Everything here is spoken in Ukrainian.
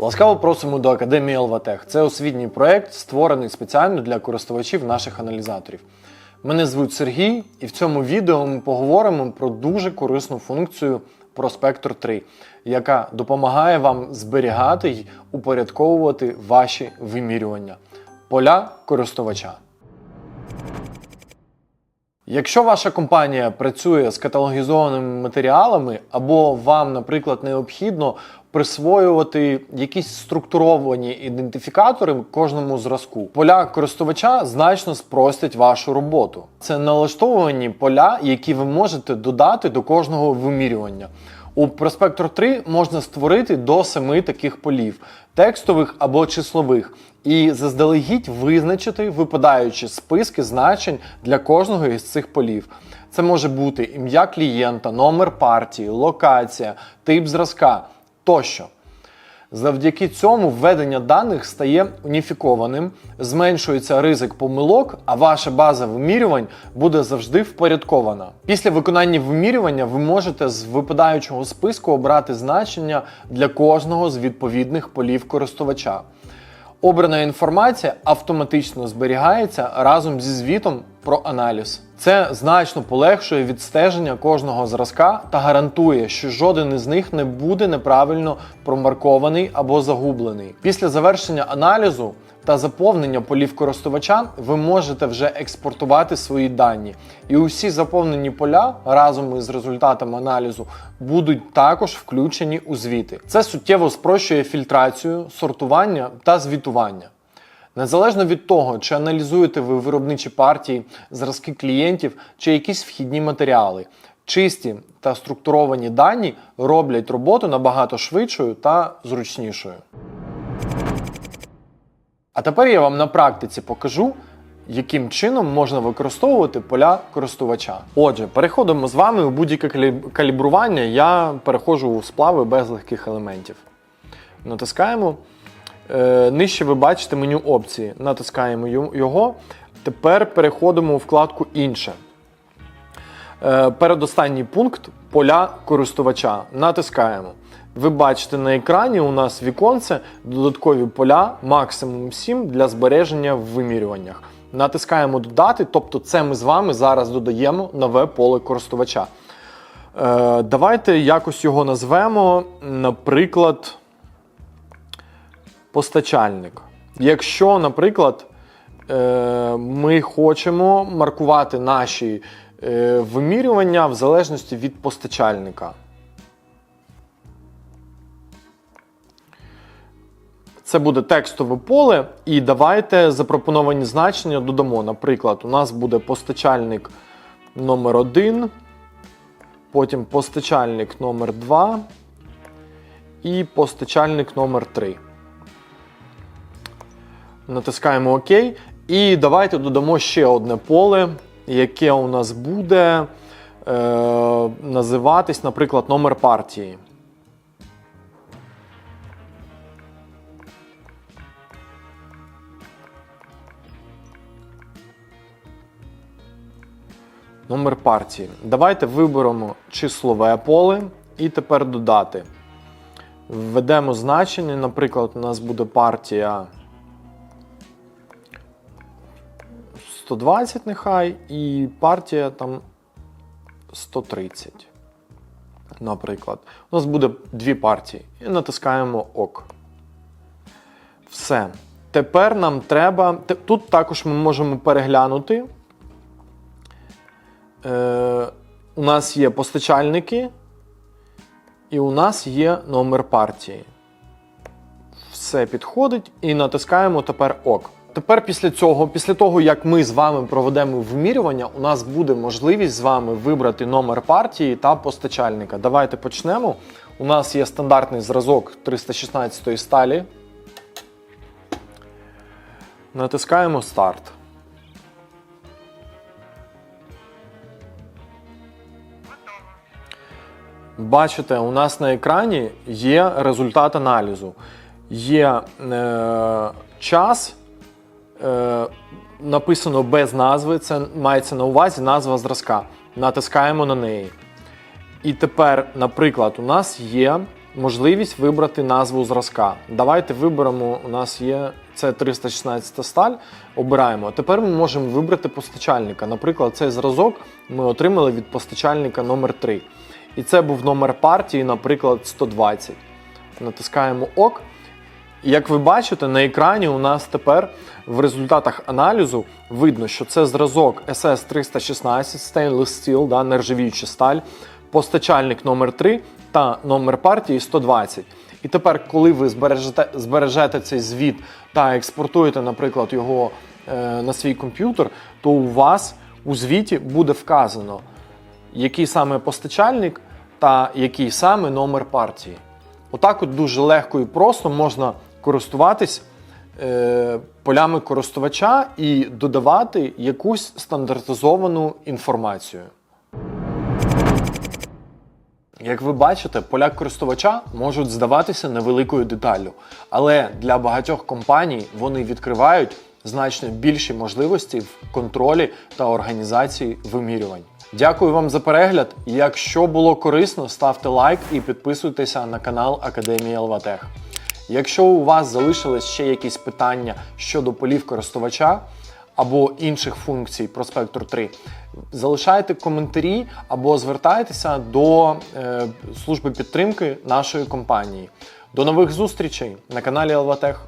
Ласкаво просимо до Академії Елватех. Це освітній проект, створений спеціально для користувачів наших аналізаторів. Мене звуть Сергій, і в цьому відео ми поговоримо про дуже корисну функцію Prospector 3, яка допомагає вам зберігати й упорядковувати ваші вимірювання поля користувача. Якщо ваша компанія працює з каталогізованими матеріалами, або вам, наприклад, необхідно присвоювати якісь структуровані ідентифікатори кожному зразку, поля користувача значно спростять вашу роботу. Це налаштовані поля, які ви можете додати до кожного вимірювання. У Prospector 3 можна створити до семи таких полів текстових або числових, і заздалегідь визначити випадаючі списки значень для кожного із цих полів. Це може бути ім'я клієнта, номер партії, локація, тип зразка тощо. Завдяки цьому введення даних стає уніфікованим, зменшується ризик помилок, а ваша база вимірювань буде завжди впорядкована. Після виконання вимірювання ви можете з випадаючого списку обрати значення для кожного з відповідних полів користувача. Обрана інформація автоматично зберігається разом зі звітом про аналіз. Це значно полегшує відстеження кожного зразка та гарантує, що жоден із них не буде неправильно промаркований або загублений. Після завершення аналізу та заповнення полів користувача ви можете вже експортувати свої дані. І усі заповнені поля разом із результатами аналізу будуть також включені у звіти. Це суттєво спрощує фільтрацію, сортування та звітування. Незалежно від того, чи аналізуєте ви виробничі партії, зразки клієнтів чи якісь вхідні матеріали, чисті та структуровані дані роблять роботу набагато швидшою та зручнішою. А тепер я вам на практиці покажу, яким чином можна використовувати поля користувача. Отже, переходимо з вами у будь-яке калібрування. Я переходжу у сплави без легких елементів. Натискаємо. Е, Нижче ви бачите меню опції. Натискаємо його. Тепер переходимо у вкладку Інше. Е, Передостанній пункт поля користувача. Натискаємо. Ви бачите на екрані у нас віконце, додаткові поля, максимум 7 для збереження в вимірюваннях. Натискаємо додати, тобто це ми з вами зараз додаємо нове поле користувача. Е, давайте якось його назвемо, наприклад, постачальник. Якщо, наприклад, е, ми хочемо маркувати наші вимірювання в залежності від постачальника. Це буде текстове поле, і давайте запропоновані значення додамо. Наприклад, у нас буде постачальник номер 1, потім постачальник номер 2 і постачальник номер 3. Натискаємо ОК. І давайте додамо ще одне поле, яке у нас буде е, називатись, наприклад, номер партії. Номер партії. Давайте виберемо числове поле і тепер додати. Введемо значення, наприклад, у нас буде партія 120 нехай, і партія там 130. Наприклад. У нас буде дві партії. І натискаємо ОК. Все. Тепер нам треба. Тут також ми можемо переглянути. Е, у нас є постачальники, і у нас є номер партії. Все підходить і натискаємо тепер ОК. Тепер після цього, після того, як ми з вами проведемо вимірювання, у нас буде можливість з вами вибрати номер партії та постачальника. Давайте почнемо. У нас є стандартний зразок 316 сталі. Натискаємо старт. Бачите, у нас на екрані є результат аналізу. Є е, час, е, написано без назви, це мається на увазі назва зразка. Натискаємо на неї. І тепер, наприклад, у нас є можливість вибрати назву зразка. Давайте виберемо. У нас є це 316 сталь. Обираємо. Тепер ми можемо вибрати постачальника. Наприклад, цей зразок ми отримали від постачальника номер 3 І це був номер партії, наприклад, 120. Натискаємо ОК. Як ви бачите, на екрані у нас тепер в результатах аналізу видно, що це зразок SS316 Stainless Steel, да, нержавіюча сталь, постачальник номер 3 та номер партії 120. І тепер, коли ви збережете, збережете цей звіт та експортуєте, наприклад, його е, на свій комп'ютер, то у вас у звіті буде вказано, який саме постачальник та який саме номер партії. Отак от дуже легко і просто можна користуватись е, полями користувача і додавати якусь стандартизовану інформацію. Як ви бачите, поля користувача можуть здаватися невеликою деталлю, але для багатьох компаній вони відкривають значно більші можливості в контролі та організації вимірювань. Дякую вам за перегляд. Якщо було корисно, ставте лайк і підписуйтеся на канал Академії Елватех. Якщо у вас залишились ще якісь питання щодо полів користувача або інших функцій Prospector 3, залишайте коментарі або звертайтеся до е, служби підтримки нашої компанії. До нових зустрічей на каналі Елватех.